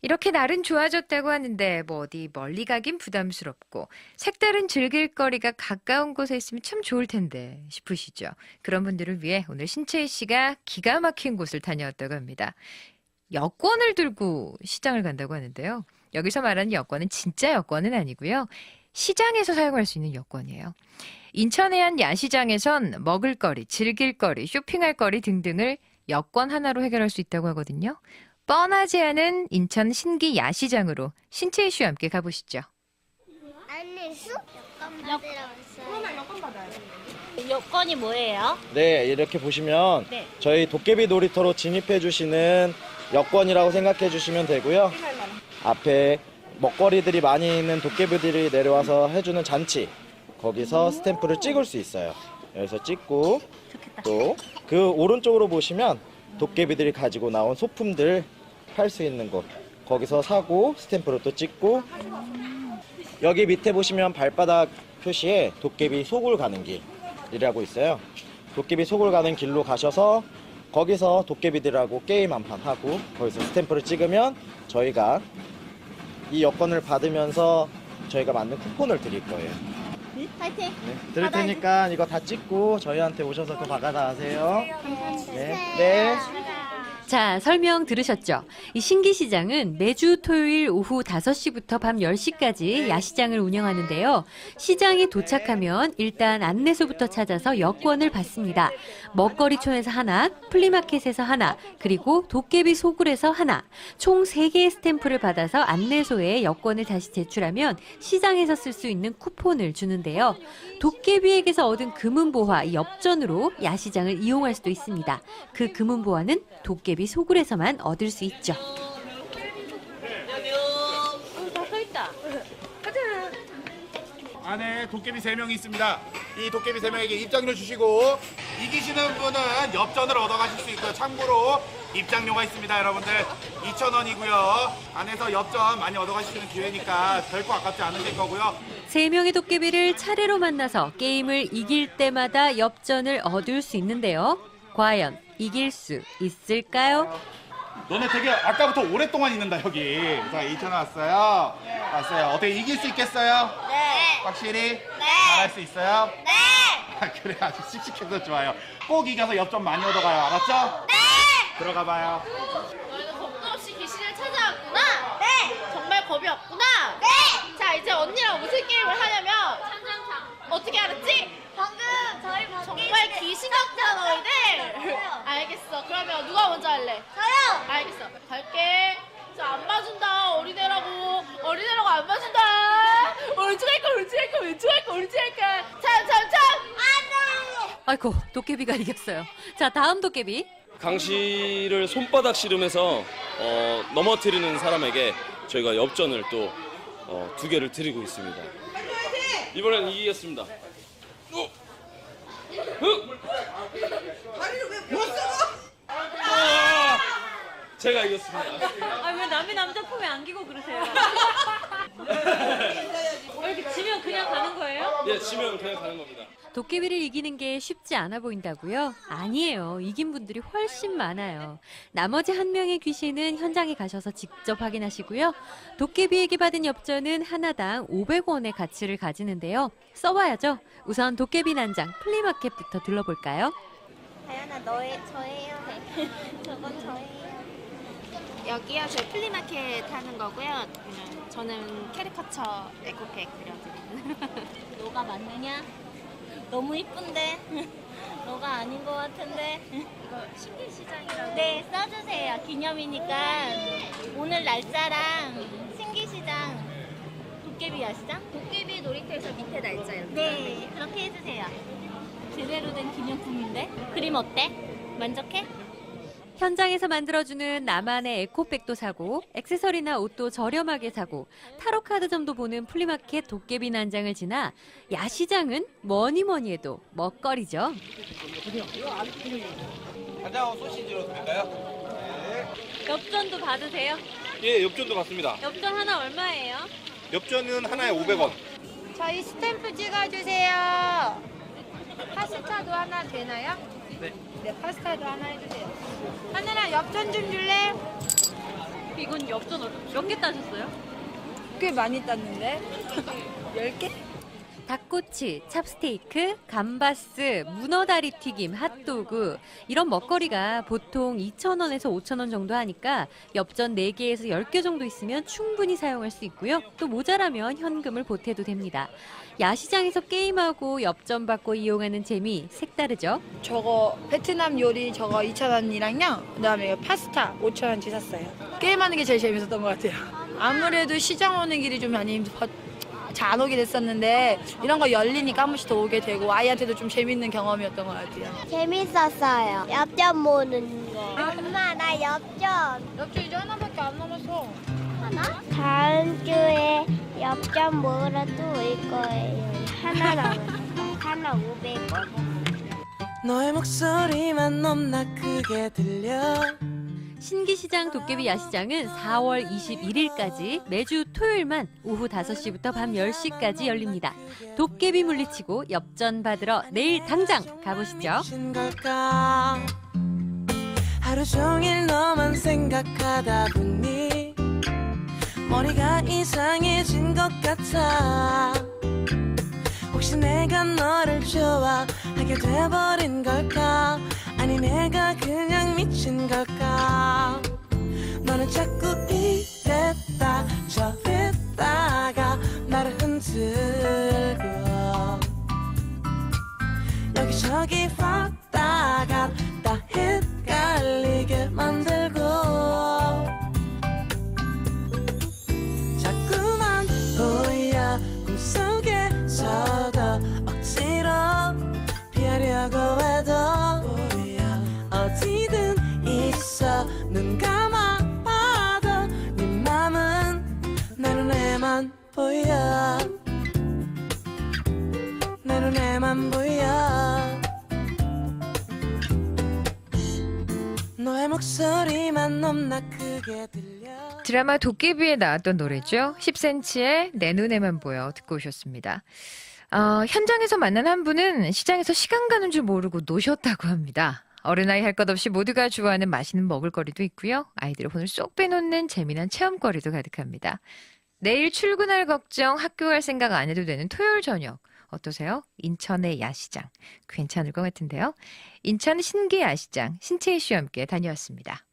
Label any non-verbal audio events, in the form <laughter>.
이렇게 날은 좋아졌다고 하는데 뭐 어디 멀리 가긴 부담스럽고 색다른 즐길 거리가 가까운 곳에 있으면 참 좋을 텐데 싶으시죠? 그런 분들을 위해 오늘 신채희 씨가 기가 막힌 곳을 다녀왔다고 합니다. 여권을 들고 시장을 간다고 하는데요. 여기서 말하는 여권은 진짜 여권은 아니고요. 시장에서 사용할 수 있는 여권이에요. 인천의 한 야시장에선 먹을거리, 즐길거리, 쇼핑할거리 등등을 여권 하나로 해결할 수 있다고 하거든요. 뻔하지 않은 인천 신기 야시장으로 신채희 씨와 함께 가보시죠. 안내수? 여권 받으러 왔어요. 여건이 뭐예요? 네, 이렇게 보시면 네. 저희 도깨비 놀이터로 진입해 주시는 여권이라고 생각해 주시면 되고요. 앞에 먹거리들이 많이 있는 도깨비들이 내려와서 해주는 잔치. 거기서 스탬프를 찍을 수 있어요. 여기서 찍고 또 그 오른쪽으로 보시면 도깨비들이 가지고 나온 소품들 팔 수 있는 곳. 거기서 사고 스탬프를 또 찍고 여기 밑에 보시면 발바닥 표시에 도깨비 소굴 가는 길이라고 있어요. 도깨비 소굴 가는 길로 가셔서 거기서 도깨비들하고 게임 한 판 하고 거기서 스탬프를 찍으면 저희가 이 여권을 받으면서 저희가 만든 쿠폰을 드릴 거예요. 파이팅! 네, 드릴 테니까 이거 다 찍고 저희한테 오셔서 그거 받아가세요. 네. 네. 자, 설명 들으셨죠? 이 신기시장은 매주 토요일 오후 5시부터 밤 10시까지 야시장을 운영하는데요. 시장에 도착하면 일단 안내소부터 찾아서 여권을 받습니다. 먹거리촌에서 하나, 플리마켓에서 하나, 그리고 도깨비 소굴에서 하나, 총 3개의 스탬프를 받아서 안내소에 여권을 다시 제출하면 시장에서 쓸 수 있는 쿠폰을 주는데요. 도깨비에게서 얻은 금은보화 이 엽전으로 야시장을 이용할 수도 있습니다. 그 금은보화는 도깨비 소굴에서만 얻을 수 있죠. 안에 도깨비 3명이 있습니다. 이 도깨비 3명에게 입장료 주시고 이기시는 분은 엽전을 얻어가실 수 있고요. 참고로 입장료가 있습니다, 여러분들. 2,000원이고요. 안에서 엽전 많이 얻어가시는 기회니까 결코 아깝지 않으실 거고요. 세 명의 도깨비를 차례로 만나서 게임을 이길 때마다 엽전을 얻을 수 있는데요. 과연 이길 수 있을까요? 너네 되게 아까부터 오랫동안 있는다, 여기. 자, 2,000원 왔어요. 왔어요. 어떻게 이길 수 있겠어요? 네. 확실히? 네. 잘할 수 있어요? 네. 아, 그래, 아주 씩씩해서 좋아요. 꼭 이겨서 엽전 많이 얻어가요. 알았죠? 네. 들어가 봐요. 너희도 겁도 없이 귀신을 찾아왔구나. 네. 정말 겁이 없구나. 네. 자 이제 언니랑 무슨 게임을 하냐면 어떻게 알았지? 방금 저희 밖에 정말 귀신. 알겠어. 그러면 누가 먼저 할래? 저요. 알겠어. 갈게. 자안 봐준다 어린애라고 어린애라고 안 봐준다. 오른쪽 할까 오른쪽 할까 왼쪽 할까 오른쪽 할까. 참 참 참. 안 돼. 아이고, 도깨비가 이겼어요. 자, 다음 도깨비. 강씨를 손바닥 씨름해서 어, 넘어뜨리는 사람에게 저희가 엽전을 또 어, 두 개를 드리고 있습니다. 이번엔 이기겠습니다. 어. 흥! 아! 제가 이겼습니다. 아, 왜 남의 남자 품에 안기고 그러세요? 왜 <laughs> 이렇게 지면 그냥 가는 거예요? 예, 지면 그냥 가는 겁니다. 도깨비를 이기는 게 쉽지 않아 보인다고요? 아니에요. 이긴 분들이 훨씬 많아요. 나머지 한 명의 귀신은 현장에 가셔서 직접 확인하시고요. 도깨비에게 받은 엽전은 하나당 500원의 가치를 가지는데요. 써봐야죠. 우선 도깨비 난장 플리마켓부터 둘러볼까요? 다현아 너의 저예요. <laughs> 저건 저예요. 여기요 저희 플리마켓 하는 거고요. 음, 저는 캐리커처 에코백 그려드리는. 너가 맞느냐? 너무 이쁜데? 너가 아닌 것 같은데? 이거 신기시장이라고. 네, 써주세요. 기념이니까 오늘 날짜랑 신기시장 도깨비 야시장? 도깨비 놀이터에서 밑에 날짜 이렇게. 네, 그렇게 해주세요. 제대로 된 기념품인데? 그림 어때? 만족해? 현장에서 만들어주는 나만의 에코백도 사고 액세서리나 옷도 저렴하게 사고 타로카드점도 보는 플리마켓 도깨비 난장을 지나 야시장은 뭐니 뭐니 해도 먹거리죠. 간장하고 소시지로 드릴까요? 엽전도 받으세요? 예, 엽전도 받습니다. 엽전 하나 얼마예요? 엽전은 하나에 500원. 저희 스탬프 찍어주세요. 파스타도 하나 되나요? 네. 네, 파스타도 하나 해주세요. 하늘아 엽전 좀 줄래? 이건 엽전 몇 개 따셨어요? 꽤 많이 땄는데 10개? 닭꼬치, 찹스테이크, 감바스, 문어다리 튀김, 핫도그 이런 먹거리가 보통 2,000원에서 5,000원 정도 하니까 엽전 4개에서 10개 정도 있으면 충분히 사용할 수 있고요. 또 모자라면 현금을 보태도 됩니다. 야시장에서 게임하고 엽전 받고 이용하는 재미 색다르죠? 저거 베트남 요리 저거 2,000원이랑요. 그다음에 파스타 5,000원치 샀어요. 게임하는 게 제일 재밌었던 것 같아요. 아무래도 시장 오는 길이 좀 많이 잘 안 오게 됐었는데 이런 거 열리니까 한 번씩 더 오게 되고 아이한테도 좀 재밌는 경험이었던 것 같아요. 재밌었어요. 엽전 모는 거. 엄마 나 엽전 엽전 이제 하나밖에 안 남았어. 하나? 다음 주에 엽전 모으러 또 올 거예요. 하나 남았어. 하나 500원. 너의 목소리만 넘나 크게 들려 신기시장 도깨비 야시장은 4월 21일까지 매주 토요일만 오후 5시부터 밤 10시까지 열립니다. 도깨비 물리치고 엽전 받으러 내일 당장 가보시죠. 하루 종일 너만 생각하다 보니 머리가 이상해진 것 같아 혹시 내가 너를 좋아하게 돼버린 걸까 아니 내가 그냥 미친 걸까? 너는 자꾸 이랬다 저랬다가 나를 흔들 눈에만 보여 내 눈에만 보여 너의 목소리만 넘나 크게 들려 드라마 도깨비에 나왔던 노래죠. 10cm의 내 눈에만 보여 듣고 오셨습니다. 어, 현장에서 만난 한 분은 시장에서 시간 가는 줄 모르고 노셨다고 합니다. 어른아이 할 것 없이 모두가 좋아하는 맛있는 먹을거리도 있고요. 아이들의 혼을 쏙 빼놓는 재미난 체험거리도 가득합니다. 내일 출근할 걱정, 학교 갈 생각 안 해도 되는 토요일 저녁. 어떠세요? 인천의 야시장. 괜찮을 것 같은데요. 인천 신기 야시장 신채희 씨와 함께 다녀왔습니다.